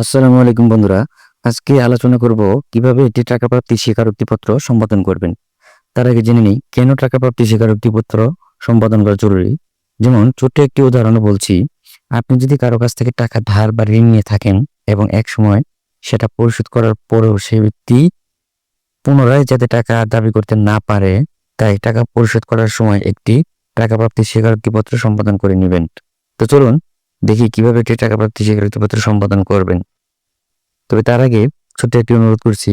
আসসালামু আলাইকুম বন্ধুরা। আজকে আলোচনা করব কীভাবে একটি টাকা প্রাপ্তি স্বীকারোক্তিপত্র সম্পাদন করবেন। তার আগে জেনে নিই, কেন টাকা প্রাপ্তি স্বীকারোক্তিপত্র সম্পাদন করা জরুরি? যেমন, ছোট্ট একটি উদাহরণ বলছি, আপনি যদি কারও কাছ থেকে টাকা ধার বা ঋণ নিয়ে থাকেন এবং এক সময় সেটা পরিশোধ করার পরেও সে ব্যক্তি পুনরায় যাতে টাকা দাবি করতে না পারে, তাই টাকা পরিশোধ করার সময় একটি টাকা প্রাপ্তি স্বীকারোক্তিপত্র সম্পাদন করে নেবেন। তো চলুন দেখি কীভাবে একটি টাকা প্রাপ্তি স্বীকারোক্তিপত্র সম্পাদন করবেন। তবে তার আগে ছোট্ট একটি অনুরোধ করছি,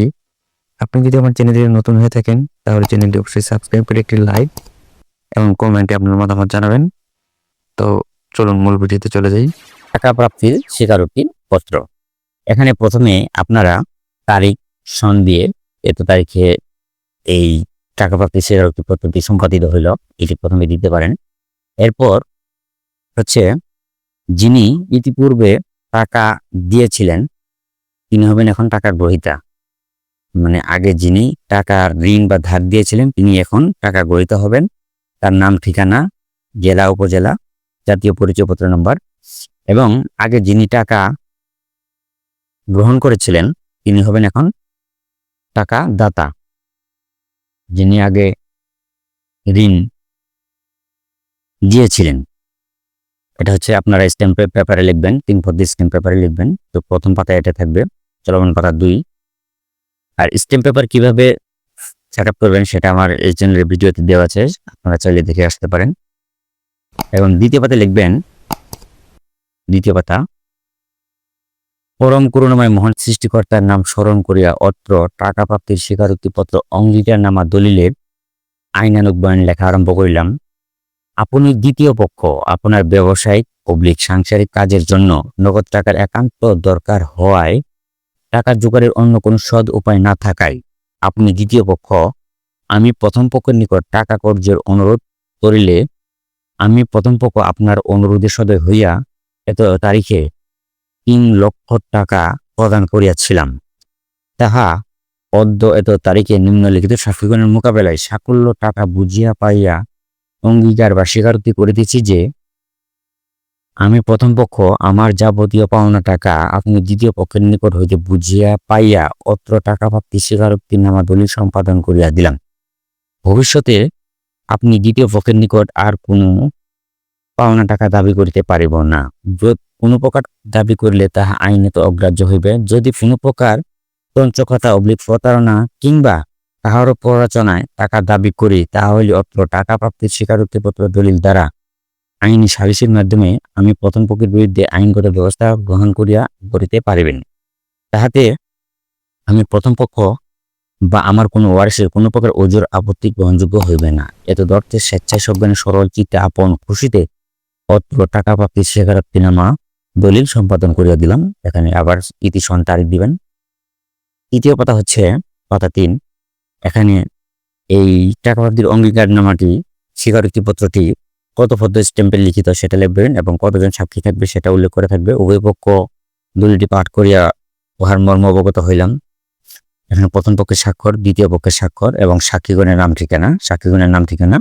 আপনি যদি আমার চ্যানেলে নতুন হয়ে থাকেন, তাহলে চ্যানেলটি অবশ্যই সাবস্ক্রাইব করে একটি লাইক এবং কমেন্টে আপনার মতামত জানাবেন। তো চলুন মূল ভিডিওতে চলে যাই। টাকা প্রাপ্তির স্বীকারোক্তি পত্র এখানে প্রথমে আপনারা তারিখ, সন দিয়ে এত তারিখে এই টাকা প্রাপ্তির স্বীকারোক্তি পত্রটি সম্পাদিত হইল। এটি প্রথমে দিতে পারেন। এরপর হচ্ছে যিনি ইতিপূর্বে টাকা দিয়েছিলেন, তিনি হবেন এখন টাকার গ্রহিতা। মানে আগে যিনি টাকা ঋণ বা ধার দিয়েছিলেন, তিনি এখন টাকা গ্রহিতা হবেন। তার নাম, ঠিকানা, জেলা, উপজেলা, জাতীয় পরিচয়পত্র নম্বর। এবং আগে যিনি টাকা গ্রহণ করেছিলেন, তিনি হবেন এখন টাকা দাতা যিনি আগে ঋণ দিয়েছিলেন। এটা হচ্ছে আপনারা স্ট্যাম্প পেপারে লিখবেন তিন পদ্ধতি স্ট্যাম্প পেপারে লিখবেন। তো প্রথম পাতায় এটা থাকবে, চলমান পাতা দুই। আর স্ট্যাম্প পেপার কীভাবে সেট করবেন সেটা আমার এই চ্যানেলের ভিডিওতে দেওয়া আছে, আপনারা চাইলে দেখে আসতে পারেন। এবং দ্বিতীয় পাতায় লিখবেন, দ্বিতীয় পাতা, পরম করুণাময় মহান সৃষ্টিকর্তার নাম স্মরণ করিয়া অত্র টাকা প্রাপ্তির স্বীকারোক্তিপত্র অঙ্গীকার নামা দলিলের আইনানুক বয়ান লেখা আরম্ভ করিলাম। আপনি দ্বিতীয় পক্ষ, আপনার ব্যবসায়িক পাবলিক সাংসারিক কাজের জন্য নগদ টাকার একান্ত দরকার হওয়ায় টাকা জোগাড়ের অন্য কোনো সৎ উপায় না থাকায় আপনি দ্বিতীয় পক্ষ, আমি প্রথম পক্ষের নিকট টাকা কর্যের অনুরোধ করিলে আমি প্রথম পক্ষ আপনার অনুরোধে সদয় হইয়া এত তারিখে তিন লক্ষ টাকা প্রদান করিয়াছিলাম। তাহা অদ্য এত তারিখে নিম্নলিখিত সাক্ষীগণের মোকাবেলায় সাকুল্য টাকা বুঝিয়া পাইয়া অঙ্গীকার বা স্বীকারোক্তি করিতেছি যে, আমি প্রথম পক্ষ আমার যাবতীয় পাওনা টাকা আপনি দ্বিতীয় পক্ষের নিকট হইতে বুঝিয়া পাইয়া অত্র টাকা প্রাপ্তি স্বীকারোক্তি নামা দলিল সম্পাদন করিয়া দিলাম। ভবিষ্যতে আপনি দ্বিতীয় পক্ষের নিকট আর কোনো পাওনা টাকা দাবি করিতে পারিব না। কোনো প্রকার দাবি করিলে তাহা আইনত অগ্রাহ্য হইবে। যদি কোনো প্রকার তঞ্চকতা অবলিক প্রতারণা কিংবা কাহারও প্ররোচনায় টাকা দাবি করি তাহলে অত্র টাকা প্রাপ্তির স্বীকারোক্তিপত্র দলিল দ্বারা আইনি সালিসের মাধ্যমে আমি প্রথম পক্ষের বিরুদ্ধে আইনগত ব্যবস্থা গ্রহণ করিয়া করিতে পারিবেন। তাহাতে আমি প্রথম পক্ষ বা আমার কোনো ওয়ারিসের কোনো প্রকার ওজোর আপত্তি গ্রহণযোগ্য হইবে না। এত দর্থে স্বেচ্ছায় সজ্ঞানে সরল চিত্তে আপন খুশিতে অত্র টাকা প্রাপ্তির স্বীকারোক্তিনামা দলিল সম্পাদন করিয়া দিলাম। এখানে আবার ইতি সন দিবেন। তৃতীয় পাতা হচ্ছে পাতা তিন। এখানে এই টাকা প্রাপ্তির অঙ্গীকারনামাটি, স্বীকারোক্তিপত্রটি কত পদ্ম স্ট্যাম্পে লিখিত সেটা লিখবেন এবং কতজন সাক্ষী থাকবে সেটা উল্লেখ করে থাকবে। উভয় পক্ষ দলিলটি পাঠ করিয়া উহার মর্ম অবগত হইলাম। এখানে প্রথম পক্ষের স্বাক্ষর, দ্বিতীয় পক্ষের স্বাক্ষর এবং সাক্ষীগণের নাম ঠিকানা। সাক্ষীগণের নাম ঠিকানা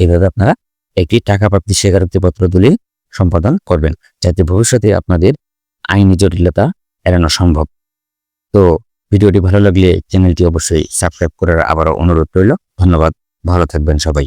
এইভাবে আপনারা একটি টাকা প্রাপ্তি স্বীকারোক্তিপত্র দলিল সম্পাদন করবেন, যাতে ভবিষ্যতে আপনাদের আইনি জটিলতা এড়ানো সম্ভব। তো ভিডিওটি ভালো লাগলে চ্যানেলটি অবশ্যই সাবস্ক্রাইব করার আবারও অনুরোধ রইল। ধন্যবাদ। ভালো থাকবেন সবাই।